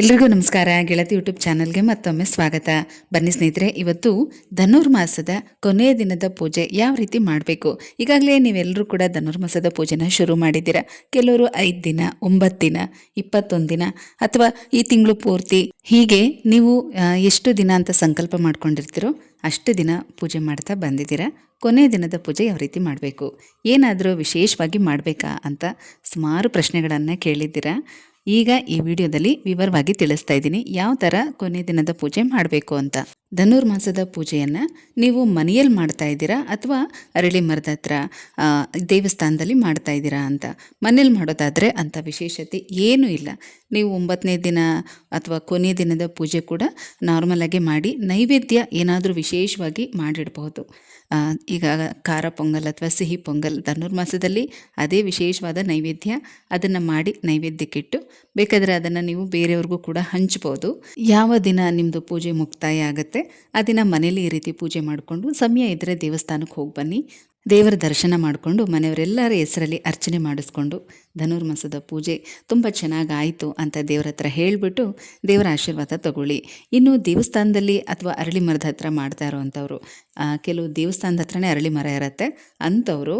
ಎಲ್ರಿಗೂ ನಮಸ್ಕಾರ. ಗೆಳತಿ ಯೂಟ್ಯೂಬ್ ಚಾನಲ್ಗೆ ಮತ್ತೊಮ್ಮೆ ಸ್ವಾಗತ. ಬನ್ನಿ ಸ್ನೇಹಿತರೆ, ಇವತ್ತು ಧನುರ್ಮಾಸದ ಕೊನೆಯ ದಿನದ ಪೂಜೆ ಯಾವ ರೀತಿ ಮಾಡಬೇಕು? ಈಗಾಗಲೇ ನೀವೆಲ್ಲರೂ ಕೂಡ ಧನುರ್ಮಾಸದ ಪೂಜೆನ ಶುರು ಮಾಡಿದ್ದೀರಾ? ಕೆಲವರು ಐದು ದಿನ, ಒಂಬತ್ತು ದಿನ, ಇಪ್ಪತ್ತೊಂದು ದಿನ ಅಥವಾ ಈ ತಿಂಗಳು ಪೂರ್ತಿ ಹೀಗೆ ನೀವು ಎಷ್ಟು ದಿನ ಅಂತ ಸಂಕಲ್ಪ ಮಾಡ್ಕೊಂಡಿರ್ತೀರೋ ಅಷ್ಟು ದಿನ ಪೂಜೆ ಮಾಡ್ತಾ ಬಂದಿದ್ದೀರಾ? ಕೊನೆಯ ದಿನದ ಪೂಜೆ ಯಾವ ರೀತಿ ಮಾಡಬೇಕು? ಏನಾದರೂ ವಿಶೇಷವಾಗಿ ಮಾಡಬೇಕಾ ಅಂತ ಸುಮಾರು ಪ್ರಶ್ನೆಗಳನ್ನು ಕೇಳಿದ್ದೀರಾ? ಈಗ ಈ ವಿಡಿಯೋದಲ್ಲಿ ವಿವರವಾಗಿ ತಿಳಿಸ್ತಾ ಇದ್ದೀನಿ. ಯಾವ ಥರ ಕೊನೆ ದಿನದ ಪೂಜೆ ಮಾಡಬೇಕು ಅಂತ. ಧನುರ್ಮಾಸದ ಪೂಜೆಯನ್ನು ನೀವು ಮನೆಯಲ್ಲಿ ಮಾಡ್ತಾ ಇದ್ದೀರಾ ಅಥವಾ ಅರಳಿ ಮರದ ಹತ್ರ ದೇವಸ್ಥಾನದಲ್ಲಿ ಮಾಡ್ತಾ ಇದ್ದೀರಾ ಅಂತ? ಮನೇಲಿ ಮಾಡೋದಾದರೆ ಅಂಥ ವಿಶೇಷತೆ ಏನೂ ಇಲ್ಲ. ನೀವು ಒಂಬತ್ತನೇ ದಿನ ಅಥವಾ ಕೊನೆಯ ದಿನದ ಪೂಜೆ ಕೂಡ ನಾರ್ಮಲಾಗಿ ಮಾಡಿ ನೈವೇದ್ಯ ಏನಾದರೂ ವಿಶೇಷವಾಗಿ ಮಾಡಿಡಬಹುದು. ಈಗ ಖಾರ ಪೊಂಗಲ್ ಅಥವಾ ಸಿಹಿ ಪೊಂಗಲ್ ಧನುರ್ಮಾಸದಲ್ಲಿ ಅದೇ ವಿಶೇಷವಾದ ನೈವೇದ್ಯ, ಅದನ್ನು ಮಾಡಿ ನೈವೇದ್ಯಕ್ಕಿಟ್ಟು ಬೇಕಾದರೆ ಅದನ್ನು ನೀವು ಬೇರೆಯವ್ರಿಗೂ ಕೂಡ ಹಂಚ್ಬೋದು ಯಾವ ದಿನ ನಿಮ್ಮದು ಪೂಜೆ ಮುಕ್ತಾಯ ಆಗುತ್ತೆ? ಆ ದಿನ ಮನೇಲಿ ಈ ರೀತಿ ಪೂಜೆ ಮಾಡಿಕೊಂಡು ಸಮಯ ಇದ್ದರೆ ದೇವಸ್ಥಾನಕ್ಕೆ ಹೋಗಿ ಬನ್ನಿ. ದೇವರ ದರ್ಶನ ಮಾಡಿಕೊಂಡು ಮನೆಯವರೆಲ್ಲರ ಹೆಸರಲ್ಲಿ ಅರ್ಚನೆ ಮಾಡಿಸ್ಕೊಂಡು ಧನುರ್ಮಾಸದ ಪೂಜೆ ತುಂಬ ಚೆನ್ನಾಗಾಯಿತು ಅಂತ ದೇವರ ಹತ್ರ ಹೇಳಿಬಿಟ್ಟು ದೇವರ ಆಶೀರ್ವಾದ ತಗೊಳ್ಳಿ. ಇನ್ನು ದೇವಸ್ಥಾನದಲ್ಲಿ ಅಥವಾ ಅರಳಿ ಮರದ ಹತ್ರ ಮಾಡ್ತಾ ಇರೋವಂಥವ್ರು ಕೆಲವು ದೇವಸ್ಥಾನದ ಹತ್ರನೇ ಅರಳಿ ಮರ ಇರುತ್ತೆ. ಅಂಥವರು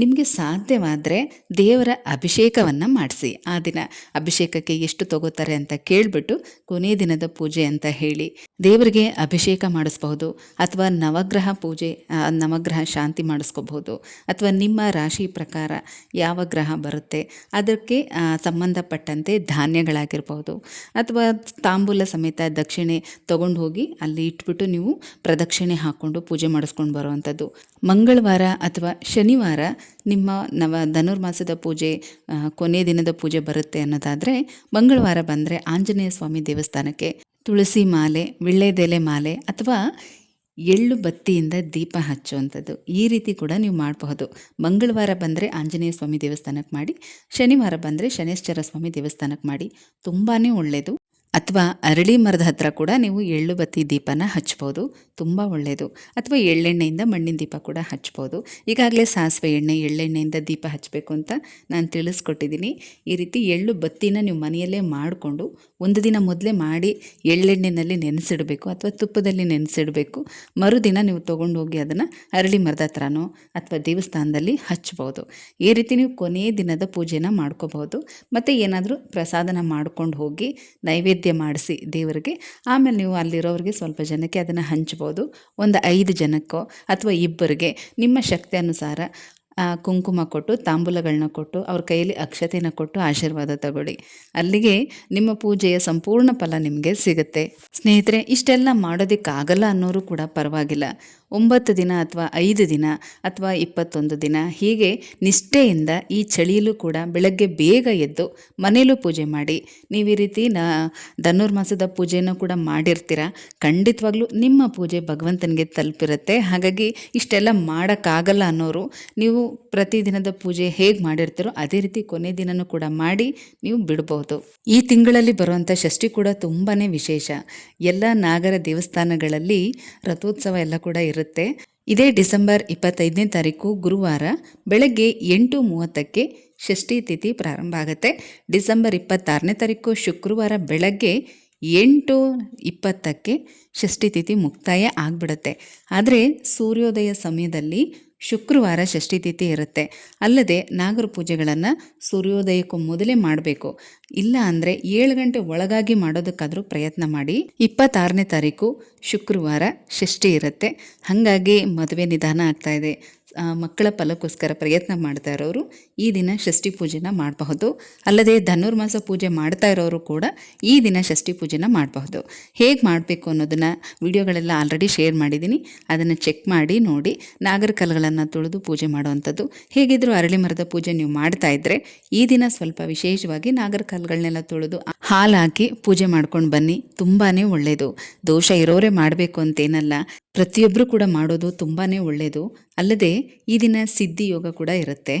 ನಿಮಗೆ ಸಾಧ್ಯವಾದರೆ ದೇವರ ಅಭಿಷೇಕವನ್ನು ಮಾಡಿಸಿ. ಆ ದಿನ ಅಭಿಷೇಕಕ್ಕೆ ಎಷ್ಟು ತಗೋತಾರೆ ಅಂತ ಕೇಳಿಬಿಟ್ಟು ಕೊನೆಯ ದಿನದ ಪೂಜೆ ಅಂತ ಹೇಳಿ ದೇವರಿಗೆ ಅಭಿಷೇಕ ಮಾಡಿಸ್ಬಹುದು ಅಥವಾ ನವಗ್ರಹ ಪೂಜೆ ನವಗ್ರಹ ಶಾಂತಿ ಮಾಡಿಸ್ಕೋಬಹುದು. ಅಥವಾ ನಿಮ್ಮ ರಾಶಿ ಪ್ರಕಾರ ಯಾವ ಗ್ರಹ ಬರುತ್ತೆ? ಅದಕ್ಕೆ ಸಂಬಂಧಪಟ್ಟಂತೆ ಧಾನ್ಯಗಳಾಗಿರ್ಬೋದು ಅಥವಾ ತಾಂಬೂಲ ಸಮೇತ ದಕ್ಷಿಣೆ ತಗೊಂಡು ಹೋಗಿ ಅಲ್ಲಿ ಇಟ್ಬಿಟ್ಟು ನೀವು ಪ್ರದಕ್ಷಿಣೆ ಹಾಕ್ಕೊಂಡು ಪೂಜೆ ಮಾಡಿಸ್ಕೊಂಡು ಬರುವಂಥದ್ದು. ಮಂಗಳವಾರ ಅಥವಾ ಶನಿವಾರ ನಿಮ್ಮ ನವ ಧನುರ್ಮಾಸದ ಪೂಜೆ ಕೊನೆ ದಿನದ ಪೂಜೆ ಬರುತ್ತೆ ಅನ್ನೋದಾದರೆ ಮಂಗಳವಾರ ಬಂದರೆ ಆಂಜನೇಯ ಸ್ವಾಮಿ ದೇವಸ್ಥಾನಕ್ಕೆ ತುಳಸಿ ಮಾಲೆ, ವಿಳ್ಳೆದೆಲೆ ಮಾಲೆ ಅಥವಾ ಎಳ್ಳು ಬತ್ತಿಯಿಂದ ದೀಪ ಹಚ್ಚುವಂಥದ್ದು. ಈ ರೀತಿ ಕೂಡ ನೀವು ಮಾಡಬಹುದು. ಮಂಗಳವಾರ ಬಂದರೆ ಆಂಜನೇಯ ಸ್ವಾಮಿ ದೇವಸ್ಥಾನಕ್ಕೆ ಮಾಡಿ, ಶನಿವಾರ ಬಂದರೆ ಶನೇಶ್ವರ ಸ್ವಾಮಿ ದೇವಸ್ಥಾನಕ್ಕೆ ಮಾಡಿ ತುಂಬಾ ಒಳ್ಳೆಯದು ಅಥವಾ ಅರಳಿ ಮರದ ಹತ್ರ ಕೂಡ ನೀವು ಎಳ್ಳು ಬತ್ತಿ ದೀಪನ ಹಚ್ಬೋದು. ತುಂಬ ಒಳ್ಳೆಯದು ಅಥವಾ ಎಳ್ಳೆಣ್ಣೆಯಿಂದ ಮಣ್ಣಿನ ದೀಪ ಕೂಡ ಹಚ್ಬೋದು. ಈಗಾಗಲೇ ಸಾಸಿವೆ ಎಣ್ಣೆ, ಎಳ್ಳೆಣ್ಣೆಯಿಂದ ದೀಪ ಹಚ್ಚಬೇಕು ಅಂತ ನಾನು ತಿಳಿಸ್ಕೊಟ್ಟಿದ್ದೀನಿ. ಈ ರೀತಿ ಎಳ್ಳು ಬತ್ತಿನ ನೀವು ಮನೆಯಲ್ಲೇ ಮಾಡಿಕೊಂಡು ಒಂದು ದಿನ ಮೊದಲೇ ಮಾಡಿ ಎಳ್ಳೆಣ್ಣೆನಲ್ಲಿ ನೆನೆಸಿಡಬೇಕು ಅಥವಾ ತುಪ್ಪದಲ್ಲಿ ನೆನೆಸಿಡಬೇಕು. ಮರುದಿನ ನೀವು ತೊಗೊಂಡು ಹೋಗಿ ಅದನ್ನು ಅರಳಿ ಮರದ ಹತ್ರನೋ ಅಥವಾ ದೇವಸ್ಥಾನದಲ್ಲಿ ಹಚ್ಬೋದು. ಈ ರೀತಿ ನೀವು ಕೊನೆಯ ದಿನದ ಪೂಜೆನ ಮಾಡ್ಕೋಬಹುದು ಮತ್ತು ಏನಾದರೂ ಪ್ರಸಾದನ ಮಾಡ್ಕೊಂಡು ಹೋಗಿ ನೈವೇದ್ಯ ಮಾಡಿಸಿ ದೇವರಿಗೆ. ಆಮೇಲೆ ನೀವು ಅಲ್ಲಿರೋರಿಗೆ ಸ್ವಲ್ಪ ಜನಕ್ಕೆ ಅದನ್ನು ಹಂಚ್ಬೋದು. ಒಂದು ಐದು ಜನಕ್ಕೋ ಅಥವಾ ಇಬ್ಬರಿಗೆ ನಿಮ್ಮ ಶಕ್ತಿ ಅನುಸಾರ ಕುಂಕುಮ ಕೊಟ್ಟು ತಾಂಬೂಲಗಳನ್ನ ಕೊಟ್ಟು, ಅವ್ರ ಕೈಯಲ್ಲಿ ಅಕ್ಷತೆಯನ್ನು ಕೊಟ್ಟು ಆಶೀರ್ವಾದ ತಗೊಳ್ಳಿ. ಅಲ್ಲಿಗೆ ನಿಮ್ಮ ಪೂಜೆಯ ಸಂಪೂರ್ಣ ಫಲ ನಿಮಗೆ ಸಿಗುತ್ತೆ. ಸ್ನೇಹಿತರೆ, ಇಷ್ಟೆಲ್ಲ ಮಾಡೋದಕ್ಕಾಗಲ್ಲ ಅನ್ನೋರು ಕೂಡ ಪರವಾಗಿಲ್ಲ. ಒಂಬತ್ತು ದಿನ ಅಥವಾ ಐದು ದಿನ ಅಥವಾ ಇಪ್ಪತ್ತೊಂದು ದಿನ ಹೀಗೆ ನಿಷ್ಠೆಯಿಂದ ಈ ಚಳಿಯಲ್ಲೂ ಕೂಡ ಬೆಳಗ್ಗೆ ಬೇಗ ಎದ್ದು ಮನೆಯಲ್ಲೂ ಪೂಜೆ ಮಾಡಿ. ನೀವು ಈ ರೀತಿ ನಾ ಧನುರ್ಮಾಸದ ಪೂಜೆಯನ್ನು ಕೂಡ ಮಾಡಿರ್ತೀರ? ಖಂಡಿತವಾಗ್ಲೂ ನಿಮ್ಮ ಪೂಜೆ ಭಗವಂತನಿಗೆ ತಲುಪಿರುತ್ತೆ. ಹಾಗಾಗಿ ಇಷ್ಟೆಲ್ಲ ಮಾಡೋಕ್ಕಾಗಲ್ಲ ಅನ್ನೋರು ನೀವು ಪ್ರತಿದಿನದ ಪೂಜೆ ಹೇಗೆ ಮಾಡಿರ್ತೀರೋ ಅದೇ ರೀತಿ ಕೊನೆ ದಿನನೂ ಕೂಡ ಮಾಡಿ ನೀವು ಬಿಡ್ಬೋದು. ಈ ತಿಂಗಳಲ್ಲಿ ಬರುವಂಥ ಷಷ್ಠಿ ಕೂಡ ತುಂಬಾ ವಿಶೇಷ. ಎಲ್ಲ ನಾಗರ ದೇವಸ್ಥಾನಗಳಲ್ಲಿ ರಥೋತ್ಸವ ಎಲ್ಲ ಕೂಡ ಇದೇ ಡಿಸೆಂಬರ್ ಇಪ್ಪತ್ತೈದನೇ ತಾರೀಕು ಗುರುವಾರ ಬೆಳಗ್ಗೆ ಎಂಟು ಮೂವತ್ತಕ್ಕೆ ಷಷ್ಠಿ ತಿಥಿ ಪ್ರಾರಂಭ ಆಗುತ್ತೆ. ಡಿಸೆಂಬರ್ ಇಪ್ಪತ್ತಾರನೇ ತಾರೀಕು ಶುಕ್ರವಾರ ಬೆಳಗ್ಗೆ ಎಂಟು ಇಪ್ಪತ್ತಕ್ಕೆ ಷಷ್ಠಿ ತಿಥಿ ಮುಕ್ತಾಯ ಆಗಿಬಿಡುತ್ತೆ. ಆದರೆ ಸೂರ್ಯೋದಯ ಸಮಯದಲ್ಲಿ ಶುಕ್ರವಾರ ಷಷ್ಠಿ ತಿಥಿ ಇರುತ್ತೆ. ಅಲ್ಲದೆ ನಾಗರ ಪೂಜೆಗಳನ್ನು ಸೂರ್ಯೋದಯಕ್ಕೂ ಮೊದಲೇ ಮಾಡಬೇಕು. ಇಲ್ಲ ಅಂದರೆ ಏಳು ಗಂಟೆ ಒಳಗಾಗಿ ಮಾಡೋದಕ್ಕಾದರೂ ಪ್ರಯತ್ನ ಮಾಡಿ. ಇಪ್ಪತ್ತಾರನೇ ತಾರೀಕು ಶುಕ್ರವಾರ ಷಷ್ಠಿ ಇರುತ್ತೆ. ಹಾಗಾಗಿ ಮದುವೆ ನಿಧಾನ ಆಗ್ತಾ ಇದೆ. ಮಕ್ಕಳ ಫಲಕ್ಕೋಸ್ಕರ ಪ್ರಯತ್ನ ಮಾಡ್ತಾ ಇರೋರು ಈ ದಿನ ಷಷ್ಠಿ ಪೂಜೆನ ಮಾಡಬಹುದು. ಅಲ್ಲದೆ ಧನುರ್ಮಾಸ ಪೂಜೆ ಮಾಡ್ತಾ ಇರೋರು ಕೂಡ ಈ ದಿನ ಷಷ್ಠಿ ಪೂಜೆನ ಮಾಡಬಹುದು. ಹೇಗೆ ಮಾಡಬೇಕು ಅನ್ನೋದನ್ನು ವಿಡಿಯೋಗಳೆಲ್ಲ ಆಲ್ರೆಡಿ ಶೇರ್ ಮಾಡಿದ್ದೀನಿ. ಅದನ್ನು ಚೆಕ್ ಮಾಡಿ, ನೋಡಿ, ನಾಗರ ತೊಳೆದು ತುಳಿದು ಪೂಜೆ ಮಾಡುವಂಥದ್ದು. ಹೇಗಿದ್ದರೂ ಅರಳಿ ಮರದ ಪೂಜೆ ನೀವು ಮಾಡ್ತಾ ಇದ್ದರೆ ಈ ದಿನ ಸ್ವಲ್ಪ ವಿಶೇಷವಾಗಿ ನಾಗರ ತೊಳೆದು ತುಳಿದು ಹಾಲು ಹಾಕಿ ಪೂಜೆ ಮಾಡ್ಕೊಂಡು ಬನ್ನಿ. ತುಂಬಾ ಒಳ್ಳೆಯದು ದೋಷ ಇರೋರೇ ಮಾಡಬೇಕು ಅಂತೇನಲ್ಲ. ಪ್ರತಿಯೊಬ್ಬರು ಕೂಡ ಮಾಡೋದು ತುಂಬಾ ಒಳ್ಳೆಯದು ಅಲ್ಲದೆ ಈ ದಿನ ಸಿದ್ಧಿ ಯೋಗ ಕೂಡ ಇರುತ್ತೆ.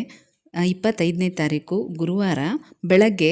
ಇಪ್ಪತ್ತೈದನೇ ತಾರೀಕು ಗುರುವಾರ ಬೆಳಗ್ಗೆ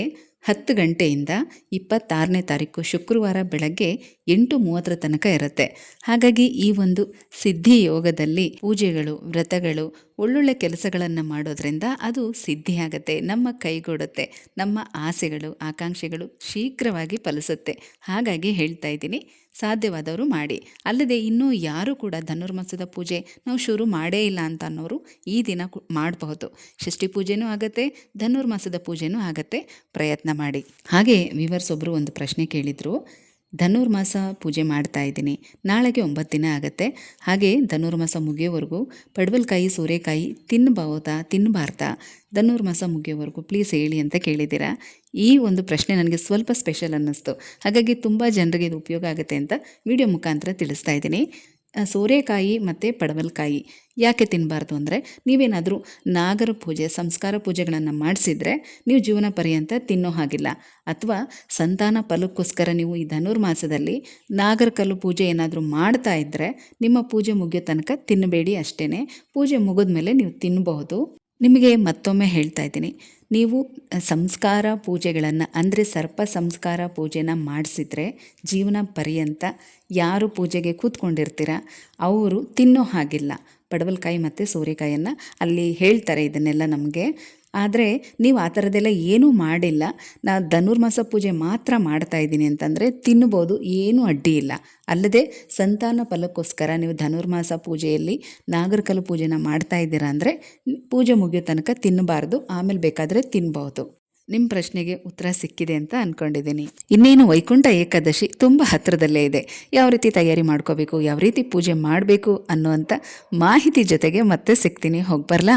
ಹತ್ತು ಗಂಟೆಯಿಂದ ಇಪ್ಪತ್ತಾರನೇ ತಾರೀಕು ಶುಕ್ರವಾರ ಬೆಳಗ್ಗೆ ಎಂಟು ಮೂವತ್ತರ ತನಕ ಇರುತ್ತೆ. ಹಾಗಾಗಿ ಈ ಒಂದು ಸಿದ್ಧಿ ಯೋಗದಲ್ಲಿ ಪೂಜೆಗಳು, ವ್ರತಗಳು, ಒಳ್ಳೊಳ್ಳೆ ಕೆಲಸಗಳನ್ನು ಮಾಡೋದ್ರಿಂದ ಅದು ಸಿದ್ಧಿಯಾಗತ್ತೆ ನಮ್ಮ ಕೈಗೂಡುತ್ತೆ, ನಮ್ಮ ಆಸೆಗಳು, ಆಕಾಂಕ್ಷೆಗಳು ಶೀಘ್ರವಾಗಿ ಫಲಿಸುತ್ತೆ. ಹಾಗಾಗಿ ಹೇಳ್ತಾ ಇದ್ದೀನಿ ಸಾಧ್ಯವಾದವರು ಮಾಡಿ. ಅಲ್ಲದೆ ಇನ್ನೂ ಯಾರೂ ಕೂಡ ಧನುರ್ಮಾಸದ ಪೂಜೆ ನಾವು ಶುರು ಮಾಡೇ ಇಲ್ಲ ಅಂತ ಅನ್ನೋರು ಈ ದಿನ ಮಾಡಬಹುದು. ಷಷ್ಠಿ ಪೂಜೆನೂ ಆಗತ್ತೆ, ಧನುರ್ಮಾಸದ ಪೂಜೆನೂ ಆಗತ್ತೆ. ಪ್ರಯತ್ನ ಮಾಡಿ. ಹಾಗೆ ವಿವರ್ಸ್ ಒಬ್ಬರು ಒಂದು ಪ್ರಶ್ನೆ ಕೇಳಿದರು. ಧನುರ್ಮಾಸ ಪೂಜೆ ಮಾಡ್ತಾ ಇದ್ದೀನಿ. ನಾಳೆಗೆ ಒಂಬತ್ತು ದಿನ ಆಗುತ್ತೆ. ಹಾಗೆ ಧನುರ್ಮಾಸ ಮುಗಿಯೋವರೆಗೂ ಪಡವಲ್ಕಾಯಿ, ಸೋರೆಕಾಯಿ ತಿನ್ನಬಹುದಾ ತಿನ್ನಬಾರ್ದಾ ಧನುರ್ಮಾಸ ಮುಗಿಯೋವರೆಗೂ ಪ್ಲೀಸ್ ಹೇಳಿ ಅಂತ ಕೇಳಿದ್ದೀರಾ? ಈ ಒಂದು ಪ್ರಶ್ನೆ ನನಗೆ ಸ್ವಲ್ಪ ಸ್ಪೆಷಲ್ ಅನ್ನಿಸ್ತು. ಹಾಗಾಗಿ ತುಂಬ ಜನರಿಗೆ ಇದು ಉಪಯೋಗ ಆಗುತ್ತೆ ಅಂತ ವಿಡಿಯೋ ಮುಖಾಂತರ ತಿಳಿಸ್ತಾ ಇದ್ದೀನಿ. ಸೋರೆಕಾಯಿ ಮತ್ತು ಪಡವಲ್ಕಾಯಿ ಯಾಕೆ ತಿನ್ನಬಾರ್ದು ಅಂದರೆ ನೀವೇನಾದರೂ ನಾಗರ ಪೂಜೆ, ಸಂಸ್ಕಾರ ಪೂಜೆಗಳನ್ನು ಮಾಡಿಸಿದರೆ ನೀವು ಜೀವನ ಪರ್ಯಂತ ತಿನ್ನೋ ಹಾಗಿಲ್ಲ. ಅಥವಾ ಸಂತಾನ ಫಲಕ್ಕೋಸ್ಕರ ನೀವು ಈ ಧನುರ್ಮಾಸದಲ್ಲಿ ನಾಗರ ಕಲ್ಲು ಪೂಜೆ ಏನಾದರೂ ಮಾಡ್ತಾ ಇದ್ದರೆ ನಿಮ್ಮ ಪೂಜೆ ಮುಗಿಯೋ ತನಕ ತಿನ್ನಬೇಡಿ ಅಷ್ಟೇ ಪೂಜೆ ಮುಗಿದ ಮೇಲೆ ನೀವು ತಿನ್ನಬಹುದು ನಿಮಗೆ ಮತ್ತೊಮ್ಮೆ ಹೇಳ್ತಾ ಇದ್ದೀನಿ. ನೀವು ಸಂಸ್ಕಾರ ಪೂಜೆಗಳನ್ನು, ಅಂದರೆ ಸರ್ಪ ಸಂಸ್ಕಾರ ಪೂಜೆನ ಮಾಡಿಸಿದ್ರೆ ಜೀವನ ಪರ್ಯಂತ ಯಾರು ಪೂಜೆಗೆ ಕೂತ್ಕೊಂಡಿರ್ತೀರ, ಅವರು ತಿನ್ನೋ ಹಾಗಿಲ್ಲ. ಪಡವಲಕಾಯಿ ಮತ್ತು ಸೋರೆಕಾಯನ್ನು ಅಲ್ಲಿ ಹೇಳ್ತಾರೆ ಇದನ್ನೆಲ್ಲ ನಮಗೆ. ಆದರೆ ನೀವು ಆ ಥರದ್ದೆಲ್ಲ ಏನೂ ಮಾಡಿಲ್ಲ. ನಾ ಧನುರ್ಮಾಸ ಪೂಜೆ ಮಾತ್ರ ಮಾಡ್ತಾ ಇದ್ದೀನಿ ಅಂತಂದರೆ ತಿನ್ಬೋದು, ಏನೂ ಅಡ್ಡಿ ಇಲ್ಲ. ಅಲ್ಲದೆ ಸಂತಾನ ಫಲಕ್ಕೋಸ್ಕರ ನೀವು ಧನುರ್ಮಾಸ ಪೂಜೆಯಲ್ಲಿ ನಾಗರಕಲ್ಲು ಪೂಜೆನ ಮಾಡ್ತಾ ಇದ್ದೀರಾ ಅಂದರೆ ಪೂಜೆ ಮುಗಿಯೋ ತನಕ ತಿನ್ನಬಾರ್ದು, ಆಮೇಲೆ ಬೇಕಾದರೆ ತಿನ್ಬಹುದು ನಿಮ್ಮ ಪ್ರಶ್ನೆಗೆ ಉತ್ತರ ಸಿಕ್ಕಿದೆ ಅಂತ ಅಂದ್ಕೊಂಡಿದ್ದೀನಿ ಇನ್ನೇನು ವೈಕುಂಠ ಏಕಾದಶಿ ತುಂಬ ಹತ್ತಿರದಲ್ಲೇ ಇದೆ. ಯಾವ ರೀತಿ ತಯಾರಿ ಮಾಡ್ಕೋಬೇಕು, ಯಾವ ರೀತಿ ಪೂಜೆ ಮಾಡಬೇಕು ಅನ್ನುವಂಥ ಮಾಹಿತಿ ಜೊತೆಗೆ ಮತ್ತೆ ಸಿಗ್ತೀನಿ. ಹೋಗಿ ಬರಲಾ?